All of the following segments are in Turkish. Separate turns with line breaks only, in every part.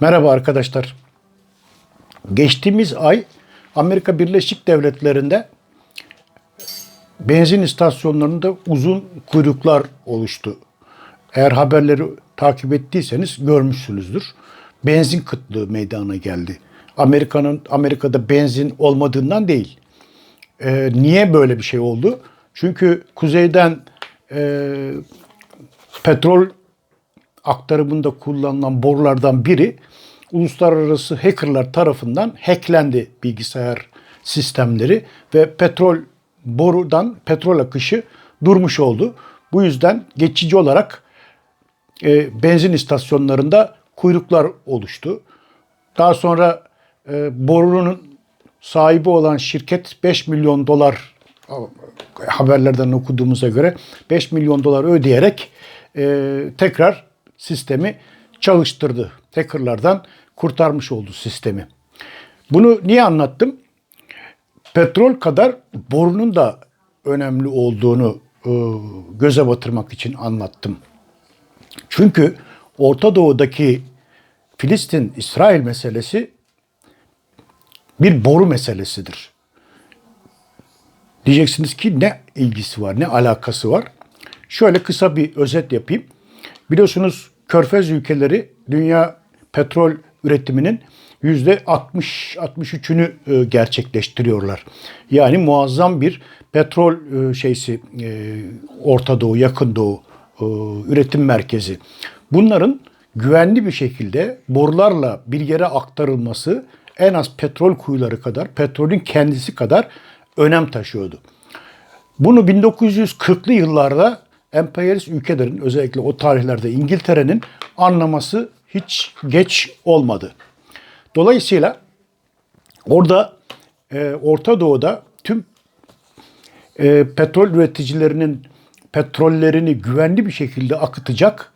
Merhaba arkadaşlar. Geçtiğimiz ay Amerika Birleşik Devletleri'nde benzin istasyonlarında uzun kuyruklar oluştu. Eğer haberleri takip ettiyseniz görmüşsünüzdür. Benzin kıtlığı meydana geldi. Amerika'nın Amerika'da benzin olmadığından değil. Ee, niye böyle bir şey oldu? Çünkü kuzeyden e, petrol aktarımında kullanılan borulardan biri uluslararası hackerlar tarafından hacklendi bilgisayar sistemleri ve petrol borudan petrol akışı durmuş oldu. Bu yüzden geçici olarak e, benzin istasyonlarında kuyruklar oluştu. Daha sonra e, borunun sahibi olan şirket 5 milyon dolar haberlerden okuduğumuza göre 5 milyon dolar ödeyerek e, tekrar sistemi çalıştırdı. Hackerlardan kurtarmış oldu sistemi. Bunu niye anlattım? Petrol kadar borunun da önemli olduğunu e, göze batırmak için anlattım. Çünkü Orta Doğu'daki Filistin-İsrail meselesi bir boru meselesidir. Diyeceksiniz ki ne ilgisi var, ne alakası var? Şöyle kısa bir özet yapayım. Biliyorsunuz Körfez ülkeleri dünya petrol üretiminin yüzde 60-63'ünü e, gerçekleştiriyorlar. Yani muazzam bir petrol e, şeysi e, Orta Doğu, Yakın Doğu üretim merkezi. Bunların güvenli bir şekilde borularla bir yere aktarılması en az petrol kuyuları kadar, petrolün kendisi kadar önem taşıyordu. Bunu 1940'lı yıllarda emperyalist ülkelerin özellikle o tarihlerde İngiltere'nin anlaması hiç geç olmadı. Dolayısıyla orada e, Orta Doğu'da tüm e, petrol üreticilerinin petrollerini güvenli bir şekilde akıtacak,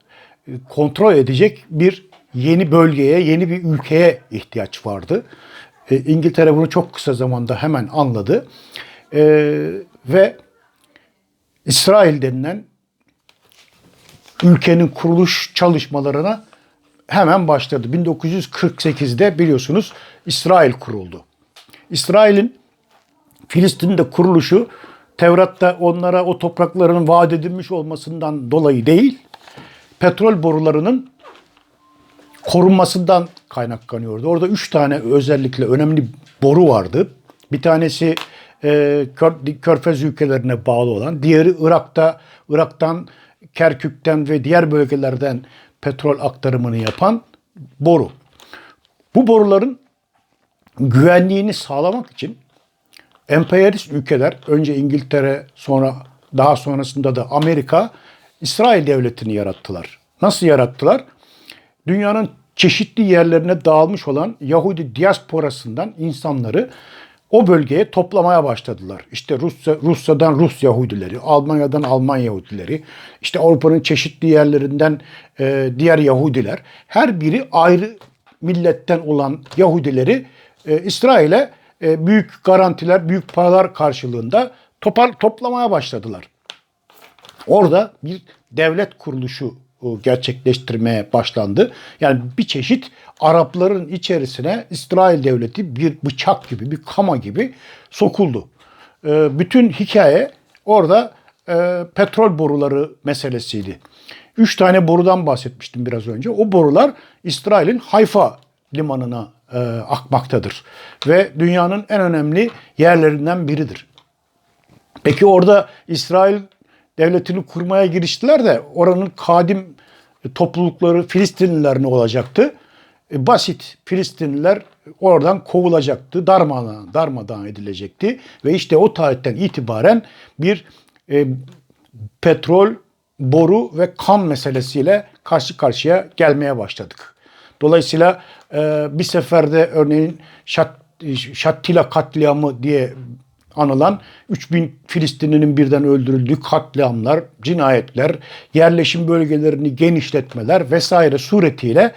e, kontrol edecek bir yeni bölgeye, yeni bir ülkeye ihtiyaç vardı. E, İngiltere bunu çok kısa zamanda hemen anladı. E, ve İsrail denilen ülkenin kuruluş çalışmalarına hemen başladı. 1948'de biliyorsunuz İsrail kuruldu. İsrail'in Filistin'de kuruluşu Tevrat'ta onlara o toprakların vaat edilmiş olmasından dolayı değil, petrol borularının korunmasından kaynaklanıyordu. Orada üç tane özellikle önemli boru vardı. Bir tanesi e, Kör, Körfez ülkelerine bağlı olan, diğeri Irak'ta, Irak'tan, Kerkük'ten ve diğer bölgelerden petrol aktarımını yapan boru. Bu boruların güvenliğini sağlamak için emperyalist ülkeler, önce İngiltere, sonra daha sonrasında da Amerika, İsrail devletini yarattılar. Nasıl yarattılar? Dünyanın çeşitli yerlerine dağılmış olan Yahudi diasporasından insanları o bölgeye toplamaya başladılar. İşte Rusya, Rusya'dan Rus Yahudileri, Almanya'dan Alman Yahudileri, işte Avrupa'nın çeşitli yerlerinden e, diğer Yahudiler. Her biri ayrı milletten olan Yahudileri e, İsrail'e e, büyük garantiler, büyük paralar karşılığında topar, toplamaya başladılar. Orada bir devlet kuruluşu gerçekleştirmeye başlandı. Yani bir çeşit Arapların içerisine İsrail devleti bir bıçak gibi, bir kama gibi sokuldu. E, bütün hikaye orada e, petrol boruları meselesiydi. Üç tane borudan bahsetmiştim biraz önce. O borular İsrail'in Hayfa limanına akmaktadır. Ve dünyanın en önemli yerlerinden biridir. Peki orada İsrail devletini kurmaya giriştiler de oranın kadim toplulukları Filistinliler ne olacaktı? E, basit Filistinliler oradan kovulacaktı, darmadağın, darmadağın edilecekti ve işte o tarihten itibaren bir e, petrol, boru ve kan meselesiyle karşı karşıya gelmeye başladık. Dolayısıyla e, bir seferde örneğin Şat, Şattila katliamı diye anılan 3000 Filistinlinin birden öldürüldüğü katliamlar, cinayetler, yerleşim bölgelerini genişletmeler vesaire suretiyle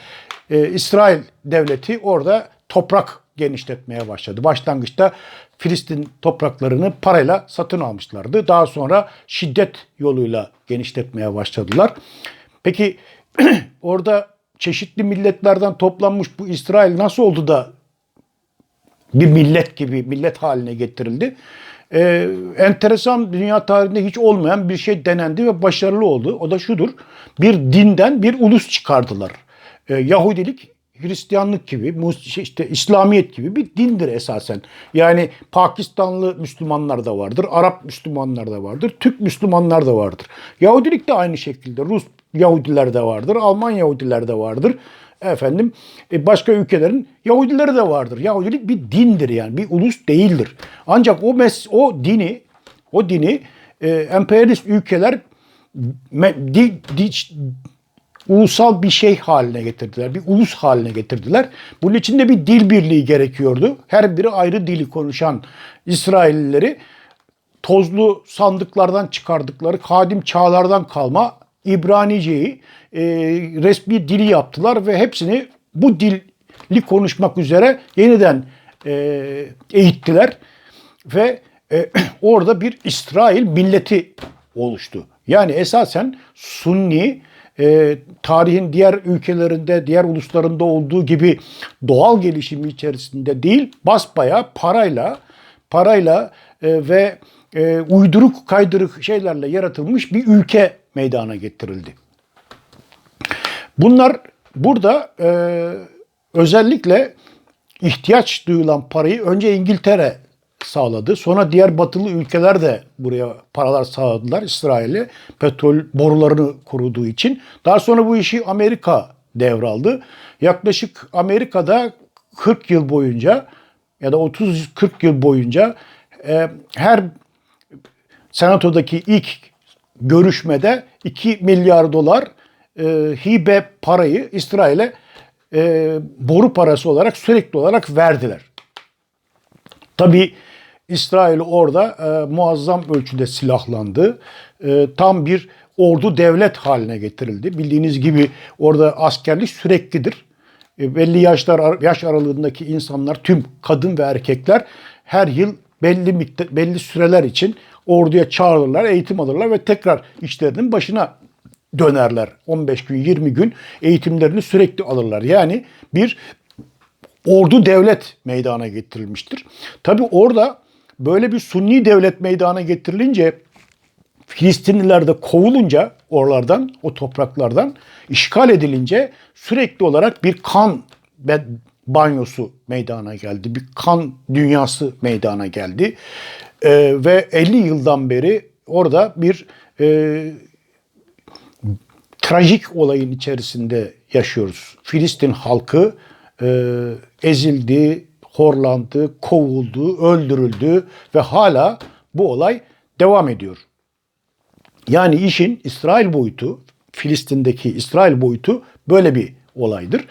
e, İsrail devleti orada toprak genişletmeye başladı. Başlangıçta Filistin topraklarını parayla satın almışlardı. Daha sonra şiddet yoluyla genişletmeye başladılar. Peki orada çeşitli milletlerden toplanmış bu İsrail nasıl oldu da bir millet gibi millet haline getirildi. Ee, enteresan dünya tarihinde hiç olmayan bir şey denendi ve başarılı oldu. O da şudur. Bir dinden bir ulus çıkardılar. Ee, Yahudilik Hristiyanlık gibi, şey işte İslamiyet gibi bir dindir esasen. Yani Pakistanlı Müslümanlar da vardır, Arap Müslümanlar da vardır, Türk Müslümanlar da vardır. Yahudilik de aynı şekilde. Rus Yahudiler de vardır, Alman Yahudiler de vardır. Efendim e, başka ülkelerin Yahudileri de vardır. Yahudilik bir dindir yani bir ulus değildir. Ancak o mes o dini o dini e, emperyalist ülkeler me, di, di, ulusal bir şey haline getirdiler. Bir ulus haline getirdiler. Bunun için de bir dil birliği gerekiyordu. Her biri ayrı dili konuşan İsraillileri tozlu sandıklardan çıkardıkları kadim çağlardan kalma İbranice'yi e, resmi dili yaptılar ve hepsini bu dili konuşmak üzere yeniden e, eğittiler ve e, orada bir İsrail milleti oluştu. Yani esasen Sunni e, tarihin diğer ülkelerinde, diğer uluslarında olduğu gibi doğal gelişimi içerisinde değil, basbaya parayla, parayla e, ve e, uyduruk kaydırık şeylerle yaratılmış bir ülke meydana getirildi. Bunlar burada e, özellikle ihtiyaç duyulan parayı önce İngiltere sağladı. Sonra diğer batılı ülkeler de buraya paralar sağladılar İsrail'e petrol borularını koruduğu için. Daha sonra bu işi Amerika devraldı. Yaklaşık Amerika'da 40 yıl boyunca ya da 30-40 yıl boyunca e, her senatodaki ilk görüşmede 2 milyar dolar e, hibe parayı İsrail'e e, boru parası olarak sürekli olarak verdiler. Tabi İsrail orada e, muazzam ölçüde silahlandı. E, tam bir ordu devlet haline getirildi. Bildiğiniz gibi orada askerlik süreklidir. E, belli yaşlar yaş aralığındaki insanlar tüm kadın ve erkekler her yıl belli belli süreler için orduya çağrılırlar, eğitim alırlar ve tekrar işlerinin başına dönerler. 15 gün, 20 gün eğitimlerini sürekli alırlar. Yani bir ordu devlet meydana getirilmiştir. Tabi orada böyle bir sunni devlet meydana getirilince Filistinliler de kovulunca oralardan, o topraklardan işgal edilince sürekli olarak bir kan banyosu meydana geldi. Bir kan dünyası meydana geldi. Ee, ve 50 yıldan beri orada bir e, trajik olayın içerisinde yaşıyoruz. Filistin halkı e, ezildi, horlandı, kovuldu, öldürüldü ve hala bu olay devam ediyor. Yani işin İsrail boyutu, Filistin'deki İsrail boyutu böyle bir olaydır.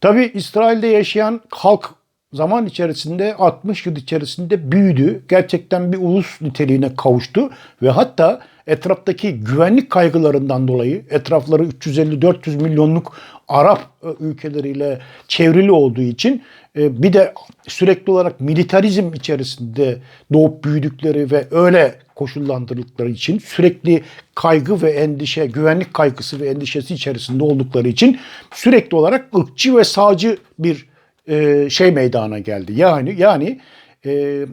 Tabi İsrail'de yaşayan halk zaman içerisinde 60 yıl içerisinde büyüdü. Gerçekten bir ulus niteliğine kavuştu ve hatta etraftaki güvenlik kaygılarından dolayı etrafları 350-400 milyonluk Arap e, ülkeleriyle çevrili olduğu için e, bir de sürekli olarak militarizm içerisinde doğup büyüdükleri ve öyle koşullandırıldıkları için sürekli kaygı ve endişe, güvenlik kaygısı ve endişesi içerisinde oldukları için sürekli olarak ırkçı ve sağcı bir e, şey meydana geldi. Yani yani e,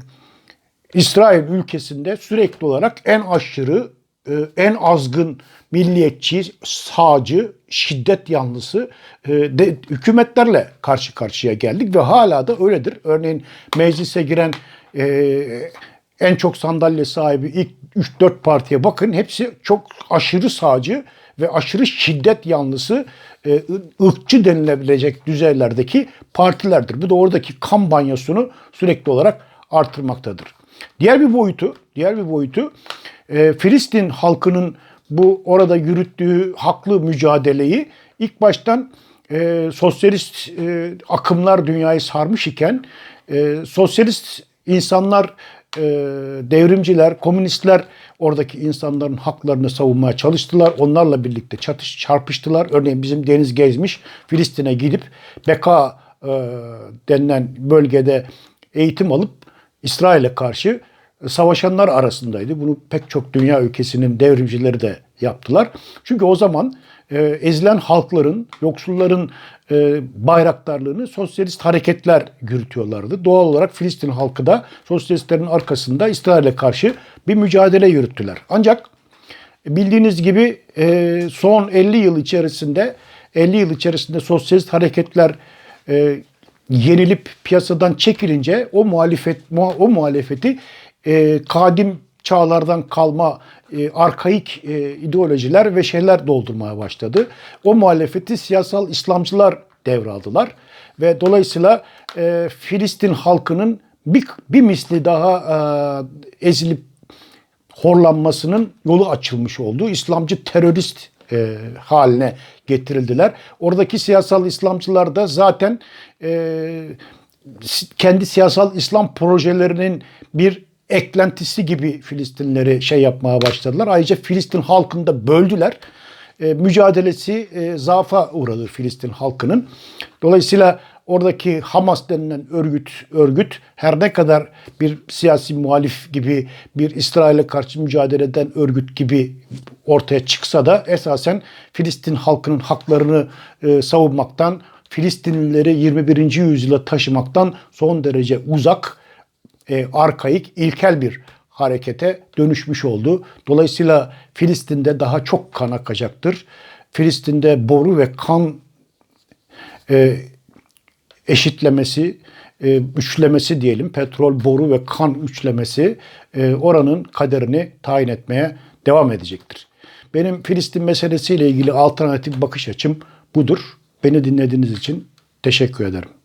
İsrail ülkesinde sürekli olarak en aşırı, e, en azgın milliyetçi, sağcı, şiddet yanlısı e, de, hükümetlerle karşı karşıya geldik ve hala da öyledir. Örneğin meclise giren e, en çok sandalye sahibi ilk 3-4 partiye bakın hepsi çok aşırı sağcı ve aşırı şiddet yanlısı e, ırkçı denilebilecek düzeylerdeki partilerdir. Bu da oradaki kan banyosunu sürekli olarak artırmaktadır. Diğer bir boyutu, diğer bir boyutu e, Filistin halkının bu orada yürüttüğü haklı mücadeleyi ilk baştan e, sosyalist e, akımlar dünyayı sarmış iken e, sosyalist insanlar e, devrimciler, komünistler oradaki insanların haklarını savunmaya çalıştılar. Onlarla birlikte çatış, çarpıştılar. Örneğin bizim Deniz Gezmiş Filistin'e gidip Beka e, denilen bölgede eğitim alıp İsrail'e karşı savaşanlar arasındaydı. Bunu pek çok dünya ülkesinin devrimcileri de yaptılar. Çünkü o zaman e, ezilen halkların, yoksulların e, bayraktarlığını sosyalist hareketler yürütüyorlardı. Doğal olarak Filistin halkı da sosyalistlerin arkasında İsrail'e karşı bir mücadele yürüttüler. Ancak bildiğiniz gibi e, son 50 yıl içerisinde 50 yıl içerisinde sosyalist hareketler e, yenilip piyasadan çekilince o muhalefet muha- o muhalefeti e, kadim çağlardan kalma e, arkaik e, ideolojiler ve şeyler doldurmaya başladı. O muhalefeti siyasal İslamcılar devraldılar ve dolayısıyla e, Filistin halkının bir, bir misli daha e, ezilip horlanmasının yolu açılmış oldu. İslamcı terörist e, haline getirildiler. Oradaki siyasal İslamcılar da zaten e, kendi siyasal İslam projelerinin bir eklentisi gibi Filistinleri şey yapmaya başladılar. Ayrıca Filistin halkını da böldüler. E, mücadelesi e, zaafa uğradı Filistin halkının. Dolayısıyla oradaki Hamas denilen örgüt örgüt her ne kadar bir siyasi muhalif gibi bir İsrail'e karşı mücadele eden örgüt gibi ortaya çıksa da esasen Filistin halkının haklarını e, savunmaktan Filistinlileri 21. yüzyıla taşımaktan son derece uzak e, arkaik, ilkel bir harekete dönüşmüş oldu. Dolayısıyla Filistin'de daha çok kan akacaktır. Filistin'de boru ve kan e, eşitlemesi, e, üçlemesi diyelim, petrol, boru ve kan üçlemesi e, oranın kaderini tayin etmeye devam edecektir. Benim Filistin meselesiyle ilgili alternatif bakış açım budur. Beni dinlediğiniz için teşekkür ederim.